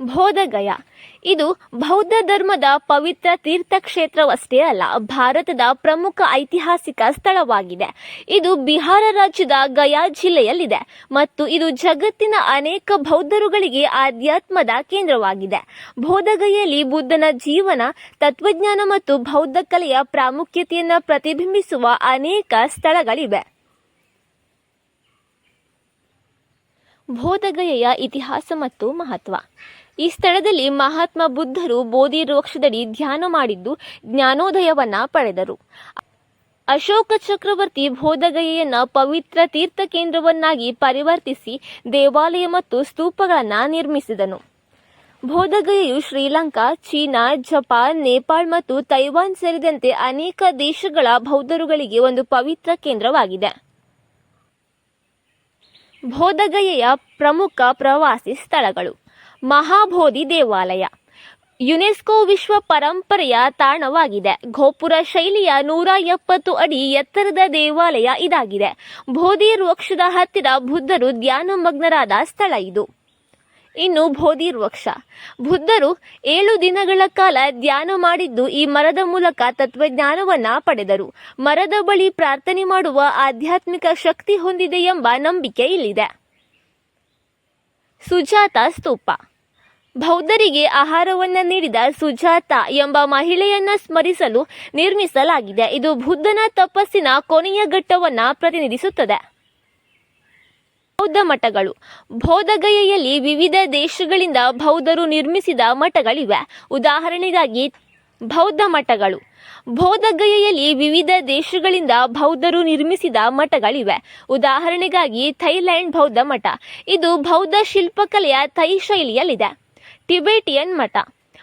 ಬೋಧಗಯ. ಇದು ಬೌದ್ಧ ಧರ್ಮದ ಪವಿತ್ರ ತೀರ್ಥಕ್ಷೇತ್ರವಷ್ಟೇ ಅಲ್ಲ, ಭಾರತದ ಪ್ರಮುಖ ಐತಿಹಾಸಿಕ ಸ್ಥಳವಾಗಿದೆ. ಇದು ಬಿಹಾರ ರಾಜ್ಯದ ಗಯಾ ಜಿಲ್ಲೆಯಲ್ಲಿದೆ ಮತ್ತು ಇದು ಜಗತ್ತಿನ ಅನೇಕ ಬೌದ್ಧರುಗಳಿಗೆ ಆಧ್ಯಾತ್ಮದ ಕೇಂದ್ರವಾಗಿದೆ. ಬೋಧಗಯಲ್ಲಿ ಬುದ್ಧನ ಜೀವನ, ತತ್ವಜ್ಞಾನ ಮತ್ತು ಬೌದ್ಧ ಕಲೆಯ ಪ್ರಾಮುಖ್ಯತೆಯನ್ನು ಪ್ರತಿಬಿಂಬಿಸುವ ಅನೇಕ ಸ್ಥಳಗಳಿವೆ. ಬೋಧಗಯೆಯ ಇತಿಹಾಸ ಮತ್ತು ಮಹತ್ವ. ಈ ಸ್ಥಳದಲ್ಲಿ ಮಹಾತ್ಮ ಬುದ್ಧರು ಬೋಧಿ ವೃಕ್ಷದಡಿ ಧ್ಯಾನ ಮಾಡಿದ್ದು ಜ್ಞಾನೋದಯವನ್ನ ಪಡೆದರು. ಅಶೋಕ ಚಕ್ರವರ್ತಿ ಬೋಧಗಯೆಯನ್ನ ಪವಿತ್ರ ತೀರ್ಥ ಕೇಂದ್ರವನ್ನಾಗಿ ಪರಿವರ್ತಿಸಿ ದೇವಾಲಯ ಮತ್ತು ಸ್ತೂಪಗಳನ್ನು ನಿರ್ಮಿಸಿದನು. ಬೋಧಗಯೆಯು ಶ್ರೀಲಂಕಾ, ಚೀನಾ, ಜಪಾನ್, ನೇಪಾಳ ಮತ್ತು ತೈವಾನ್ ಸೇರಿದಂತೆ ಅನೇಕ ದೇಶಗಳ ಬೌದ್ಧರುಗಳಿಗೆ ಒಂದು ಪವಿತ್ರ ಕೇಂದ್ರವಾಗಿದೆ. ಬೋಧಗಯೆಯ ಪ್ರಮುಖ ಪ್ರವಾಸಿ ಸ್ಥಳಗಳು. ಮಹಾಬೋಧಿ ದೇವಾಲಯ. ಯುನೆಸ್ಕೋ ವಿಶ್ವ ಪರಂಪರೆಯ ತಾಣವಾಗಿದೆ. ಗೋಪುರ ಶೈಲಿಯ ನೂರ ಎಪ್ಪತ್ತು ಅಡಿ ಎತ್ತರದ ದೇವಾಲಯ ಇದಾಗಿದೆ. ಬೋಧಿ ವೃಕ್ಷದ ಹತ್ತಿರ ಬುದ್ಧರು ಧ್ಯಾನಮಗ್ನರಾದ ಸ್ಥಳ ಇದು. ಇನ್ನು ಬೋಧಿ ವೃಕ್ಷ. ಬುದ್ಧರು ಏಳು ದಿನಗಳ ಕಾಲ ಧ್ಯಾನ ಮಾಡಿದ್ದು ಈ ಮರದ ಮೂಲಕ ತತ್ವಜ್ಞಾನವನ್ನ ಪಡೆದರು. ಮರದ ಬಳಿ ಪ್ರಾರ್ಥನೆ ಮಾಡುವ ಆಧ್ಯಾತ್ಮಿಕ ಶಕ್ತಿ ಹೊಂದಿದೆ ಎಂಬ ನಂಬಿಕೆ ಇಲ್ಲಿದೆ. ಸುಜಾತ ಸ್ತೂಪ. ಬೌದ್ಧರಿಗೆ ಆಹಾರವನ್ನ ನೀಡಿದ ಸುಜಾತ ಎಂಬ ಮಹಿಳೆಯನ್ನ ಸ್ಮರಿಸಲು ನಿರ್ಮಿಸಲಾಗಿದೆ. ಇದು ಬುದ್ಧನ ತಪಸ್ಸಿನ ಕೊನೆಯ ಘಟ್ಟವನ್ನ ಪ್ರತಿನಿಧಿಸುತ್ತದೆ. ಬೌದ್ಧ ಮಠಗಳು. ಬೌದ್ಧಗಯೆಯಲ್ಲಿ ವಿವಿಧ ದೇಶಗಳಿಂದ ಬೌದ್ಧರು ನಿರ್ಮಿಸಿದ ಮಠಗಳಿವೆ. ಉದಾಹರಣೆಗಾಗಿ ಬೌದ್ಧ ಮಠಗಳು. ಬೌದ್ಧಗಯೆಯಲ್ಲಿ ವಿವಿಧ ದೇಶಗಳಿಂದ ಬೌದ್ಧರು ನಿರ್ಮಿಸಿದ ಮಠಗಳಿವೆ. ಉದಾಹರಣೆಗಾಗಿ ಥೈಲ್ಯಾಂಡ್ ಬೌದ್ಧ ಮಠ. ಇದು ಬೌದ್ಧ ಶಿಲ್ಪಕಲೆಯ ಥೈ ಶೈಲಿಯಲ್ಲಿದೆ. ಟಿಬೆಟಿಯನ್ ಮಠ.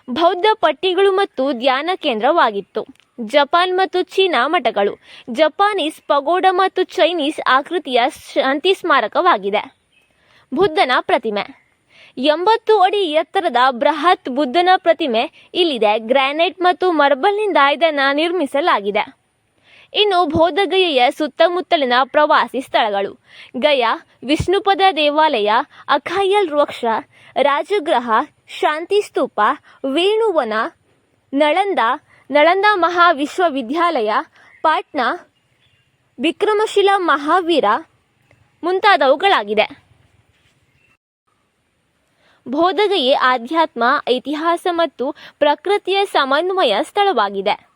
ಬೌದ್ಧ ಪಟ್ಟಿಗಳು ಮತ್ತು ಧ್ಯಾನ ಕೇಂದ್ರವಾಗಿತ್ತು. ಜಪಾನ್ ಮತ್ತು ಚೀನಾ ಮಠಗಳು. ಜಪಾನೀಸ್, ಪಗೋಡ ಮತ್ತು ಚೈನೀಸ್ ಆಕೃತಿಯ ಶಾಂತಿ ಸ್ಮಾರಕವಾಗಿದೆ. ಬುದ್ಧನ ಪ್ರತಿಮೆ. ಎಂಬತ್ತು ಅಡಿ ಎತ್ತರದ ಬೃಹತ್ ಬುದ್ಧನ ಪ್ರತಿಮೆ ಇಲ್ಲಿದೆ. ಗ್ರಾನೈಟ್ ಮತ್ತು ಮರ್ಬಲ್ನಿಂದ ಇದನ್ನು ನಿರ್ಮಿಸಲಾಗಿದೆ. ಇನ್ನು ಬೋಧಗಯೆಯ ಸುತ್ತಮುತ್ತಲಿನ ಪ್ರವಾಸಿ ಸ್ಥಳಗಳು. ಗಯಾ, ವಿಷ್ಣುಪದ ದೇವಾಲಯ, ಅಖಾಯಲ್ ವೃಕ್ಷ, ರಾಜಗೃಹ, ಶಾಂತಿ ಸ್ತೂಪ, ವೇಣುವನ, ನಳಂದ ನಳಂದ ಮಹಾವಿಶ್ವವಿದ್ಯಾಲಯ ಪಾಟ್ನಾ ವಿಕ್ರಮಶಿಲಾ ಮಹಾವೀರ ಮುಂತಾದವುಗಳಾಗಿದೆ. ಬೋಧಗಯೆ ಆಧ್ಯಾತ್ಮ ಇತಿಹಾಸ ಮತ್ತು ಪ್ರಕೃತಿಯ ಸಮನ್ವಯ ಸ್ಥಳವಾಗಿದೆ.